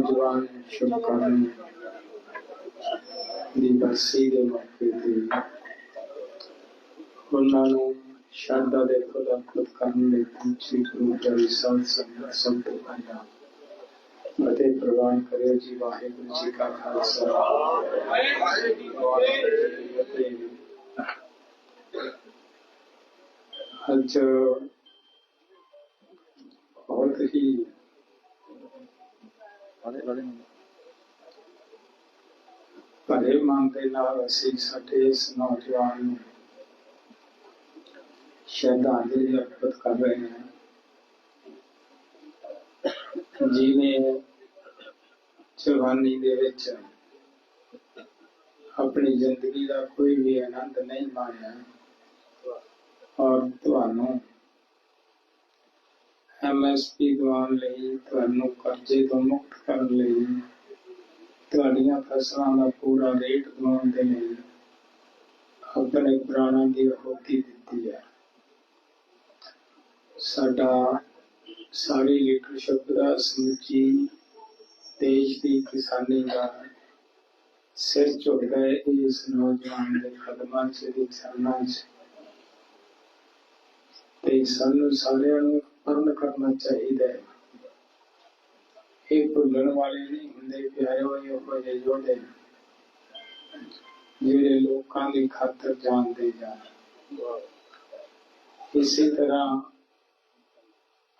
ਨੌਜਵਾਨ ਸ਼ੁਭਕਾਮਨਾਵਾਂ ਦੀ ਬਰਸੀ ਦੇ ਮੌਕੇ ਤੇ ਉਹਨਾਂ ਨੂੰ ਸ਼ਰਧਾ ਦੇ ਫੁੱਲ ਅਰਪਿਤ ਕਰਨ ਲਈ ਪਹੁੰਚੀ ਗੁਰੂ ਗ੍ਰੰਥ ਸਾਹਿਬ ਸੰਗਤ ਸਭ ਤੋਂ ਪਹਿਲਾਂ ਅਤੇ ਪ੍ਰਵਾਨ ਕਰਿਓ ਜੀ ਵਾਹਿਗੁਰੂ ਜੀ ਕਾ ਖਾਲਸਾ ਅੱਜ ਬਹੁਤ ਹੀ ਭਰੇ ਮਨ ਦੇ ਨਾਲ ਅਸੀਂ ਸਾਡੇ ਇਸ ਨੌਜਵਾਨ ਨੂੰ ਸ਼ਰਧਾਂਜਲੀ ਅਰਪਿਤ ਕਰ ਰਹੇ ਹਾਂ। ਜਿਵੇਂ ਜਵਾਨੀ ਦੇ ਵਿੱਚ ਆਪਣੀ ਜ਼ਿੰਦਗੀ ਦਾ ਕੋਈ ਵੀ ਆਨੰਦ ਨਹੀਂ ਮਾਣਿਆ ਔਰ ਤੁਹਾਨੂੰ ਐਮਐਸਪੀ ਦਿਵਾਉਣ ਲਈ, ਤੁਹਾਨੂੰ ਕਰਜ਼ੇ ਤੋਂ ਮੁਕਤ ਕਰਨ ਲਈ, ਤੁਹਾਡੀਆਂ ਫਸਲਾਂ ਦਾ ਪੂਰਾ ਰੇਟ ਦਿਵਾਉਣ ਦੇ ਲਈ ਆਪਣੇ ਪ੍ਰਾਣਾਂ ਦੀ ਆਹੁਤੀ ਦਿੱਤੀ ਹੈ। ਸਾਡਾ ਸਾਰੀ ਲੀਡਰਸ਼ਿਪ ਦਾ ਸਮੁੱਚੀ ਦੇਸ਼ ਦੀ ਕਿਸਾਨੀ ਦਾ ਸਿਰ ਝੁਕਦਾ ਹੈ ਇਸ ਨੌਜਵਾਨ ਦੇ ਕਦਮਾਂ 'ਚ, ਦੀ ਚਰਨਾਂ 'ਚ। ਤੇ ਸਾਨੂੰ ਸਾਰਿਆਂ ਨੂੰ ਪਰਨ ਕਰਨਾ ਚਾਹੀਦਾ ਹੈ। ਇਹ ਭੁੱਲਣ ਵਾਲੇ ਨਹੀਂ ਹੁੰਦੇ ਪਿਆਰੇ ਹੋਏ ਉਹ ਜਿਹੇ ਯੋਧੇ ਜਿਹੜੇ ਲੋਕਾਂ ਦੀ ਖਾਤਰ ਜਾਣਦੇ ਜਾਣ ਇਸੇ ਤਰ੍ਹਾਂ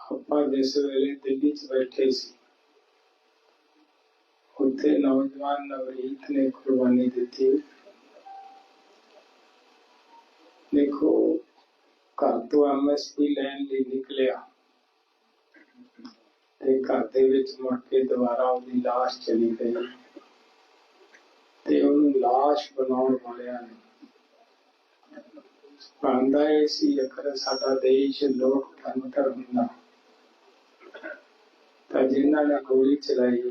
ਆਪਾਂ ਜਿਸ ਵੇਲੇ ਦਿੱਲੀ 'ਚ ਬੈਠੇ ਸੀ, ਉੱਥੇ ਨੌਜਵਾਨ ਨਵਰੀਤ ਨੇ ਕੁਰਬਾਨੀ ਦਿੱਤੀ। ਦੇਖੋ, ਘਰ ਤੋਂ ਐਮਐਸਪੀ ਲੈਣ ਲਈ ਨਿਕਲਿਆ। ਤੇ ਘਰ ਦੇ ਵਿੱਚ ਮੁੜ ਕੇ ਦੁਬਾਰਾ ਉਹਦੀ ਲਾਸ਼ ਚਲੀ ਗਈ। ਤੇ ਉਹਨੂੰ ਲਾਸ਼ ਬਣਾਉਣ ਵਾਲਿਆਂ ਨੇ ਪਾਂਦਾ ਇਹ ਸੀ, ਅਕਰ ਸਾਡਾ ਦੇਸ਼ ਲੋਕਤੰਤਰ ਹੁੰਦਾ ਤਾਂ ਜਿਨ੍ਹਾਂ ਨੇ ਗੋਲੀ ਚਲਾਈ,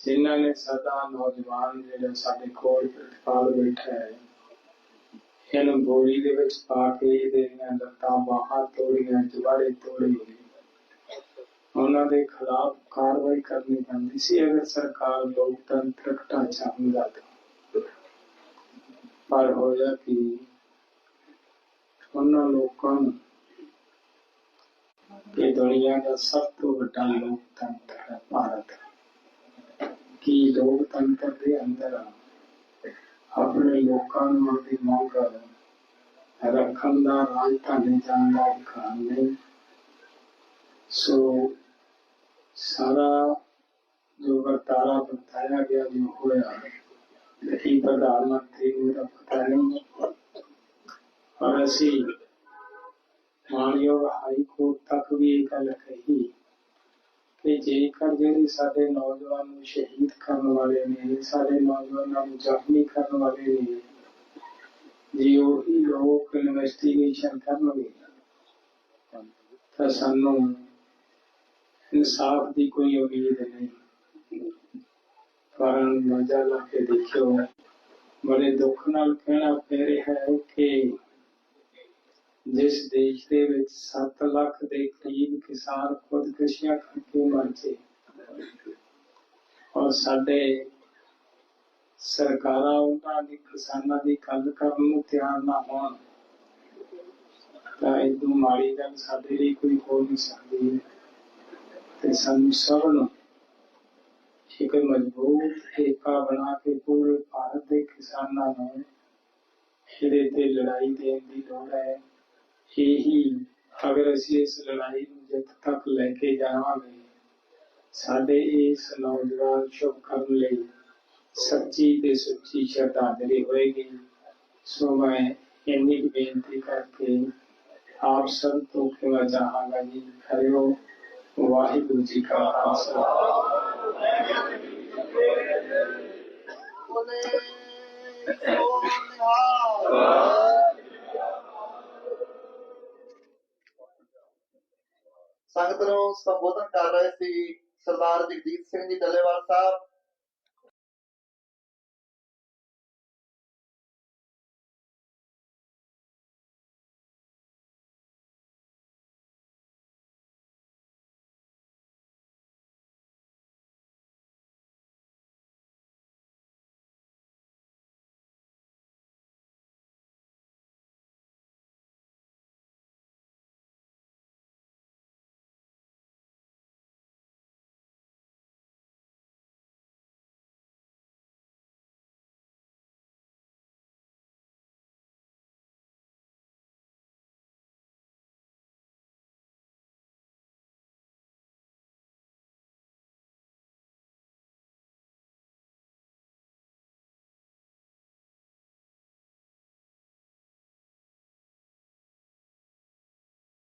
ਜਿਨ੍ਹਾਂ ਨੇ ਸਾਡਾ ਨੌਜਵਾਨ ਜਿਹੜਾ ਸਾਡੇ ਕੋਲ ਪ੍ਰਿਤਪਾਲ ਬੈਠਾ ਹੈ, ਇਹਨੂੰ ਗੋਲੀ ਦੇ ਵਿੱਚ ਪਾ ਕੇ ਇਹਦੀਆਂ ਲੱਤਾਂ ਬਾਹਾਂ ਤੋੜੀਆਂ, ਜਵਾੜੇ ਤੋੜੇ ਉਹਨਾਂ ਦੇ ਖਿਲਾਫ ਕਾਰਵਾਈ ਕਰਨੀ ਪੈਂਦੀ ਸੀ, ਅਗਰ ਸਰਕਾਰ ਲੋਕਤੰਤਰਕ ਢਾਂਚਾ ਹੁੰਦਾ ਪਰ ਹੋਇਆ ਕਿ? ਉਹਨਾਂ ਲੋਕਾਂ ਨੂੰ ਇਹ ਦੁਨੀਆ ਦਾ ਸਭ ਤੋਂ ਵੱਡਾ ਲੋਕਤੰਤਰ ਹੈ ਭਾਰਤ। ਕੀ ਲੋਕਤੰਤਰ ਦੇ ਅੰਦਰ ਆਪਣੇ ਲੋਕਾਂ ਨੂੰ ਆਪਣੀ ਮੰਗ ਰੱਖਣ ਦਾ ਰਾਜ ਧਾਨੇ ਜਾਣ ਦਾ ਅਧਿਕਾਰ ਨਹੀਂ। ਸੋ ਸਾਰਾ ਜੋ ਵਰਤਾਰਾ ਬਤਾਇਆ ਗਿਆ ਜੋ ਹੋਇਆ ਇਹ ਪ੍ਰਧਾਨ ਮੰਤਰੀ ਨੂੰ ਤਾਂ ਪਤਾ ਨਹੀਂ ਪਰ ਅਸੀਂ ਮਾਨਯੋਗ ਹਾਈ ਕੋਰਟ ਤੱਕ ਵੀ ਇਹ ਗੱਲ ਕਹੀ ਕਿ ਜੇਕਰ ਜਿਹੜੇ ਸਾਡੇ ਨੌਜਵਾਨ ਨੂੰ ਸ਼ਹੀਦ ਕਰਨ ਵਾਲੇ ਨੇ, ਸਾਡੇ ਨੌਜਵਾਨਾਂ ਨੂੰ ਜ਼ਖਮੀ ਕਰਨ ਵਾਲੇ ਨੇ, ਜੇ ਉਹੀ ਲੋਕ ਇਨਵੈਸਟੀਗੇਸ਼ਨ ਕਰਨਗੇ, ਤਾਂ ਸਾਨੂੰ ਇਨਸਾਫ ਦੀ ਕੋਈ ਉਮੀਦ ਨਹੀਂ। ਪਰ ਮਜ਼ਾ ਲਾ ਕੇ ਦੇਖਿਓ, ਬੜੇ ਦੁੱਖ ਨਾਲ ਕਹਿਣਾ ਪੈ ਰਿਹਾ ਹੈ ਕਿ ਜਿਸ ਦੇਸ਼ ਦੇ ਵਿੱਚ 7 ਲੱਖ ਦੇ ਕਰੀਬ ਕਿਸਾਨ ਖੁਦਕੁਸ਼ੀਆਂ ਕਰਕੇ ਮਰ ਔਰ ਸਾਡੇ ਸਰਕਾਰਾਂ, ਉਹਨਾਂ ਦੀ ਕਿਸਾਨਾਂ ਦੀ ਗੱਲ ਕਰਨ ਨੂੰ ਤਿਆਰ ਨਾ ਹੋਣ, ਤਾਂ ਇਦੋਂ ਮਾੜੀ ਗੱਲ ਸਾਡੇ ਲਈ ਕੋਈ ਹੋ ਨਹੀਂ ਸਕਦੀ। ਤੇ ਸਾਨੂੰ ਸਭ ਨੂੰ ਇੱਕ ਮਜ਼ਬੂਤ ਏਕਾ ਬਣਾ ਕੇ ਪੂਰੇ ਭਾਰਤ ਦੇ ਕਿਸਾਨਾਂ ਨੂੰ ਇਹਦੇ ਤੇ ਲੜਾਈ ਦੇਣ ਦੀ ਲੋੜ ਹੈ। ਇਹੀ ਅਗਰ ਅਸੀਂ ਇਸ ਲੜਾਈ ਨੂੰ ਜਿੱਤ ਤੱਕ ਲੈ ਕੇ ਜਾਵਾਂਗੇ, ਸਾਡੇ ਇਸ ਨੌਜਵਾਨ ਸ਼ੁਭ ਕਰਨ ਲਈ ਸੱਚੀ ਤੇ ਸੁੱਚੀ ਸ਼ਰਧਾਂਜਲੀ ਹੋਏਗੀ। ਸੋ ਮੈਂ ਇੰਨੀ ਬੇਨਤੀ ਕਰਕੇ ਆਪ ਸਭ ਤੋਂ ਖਿਮਾ ਚਾਹਾਂਗਾ ਜੀ ਹਰਿਓ ਵਾਹਿਗੁਰੂ ਜੀ ਕਾ ਖਾਲਸਾ। ਸੰਗਤ ਨੂੰ ਸੰਬੋਧਨ ਕਰ ਰਹੇ ਸੀ ਸਰਦਾਰ ਜਗਦੀਪ ਸਿੰਘ ਜੀ ਡੱਲੇਵਾਲ ਸਾਹਿਬ।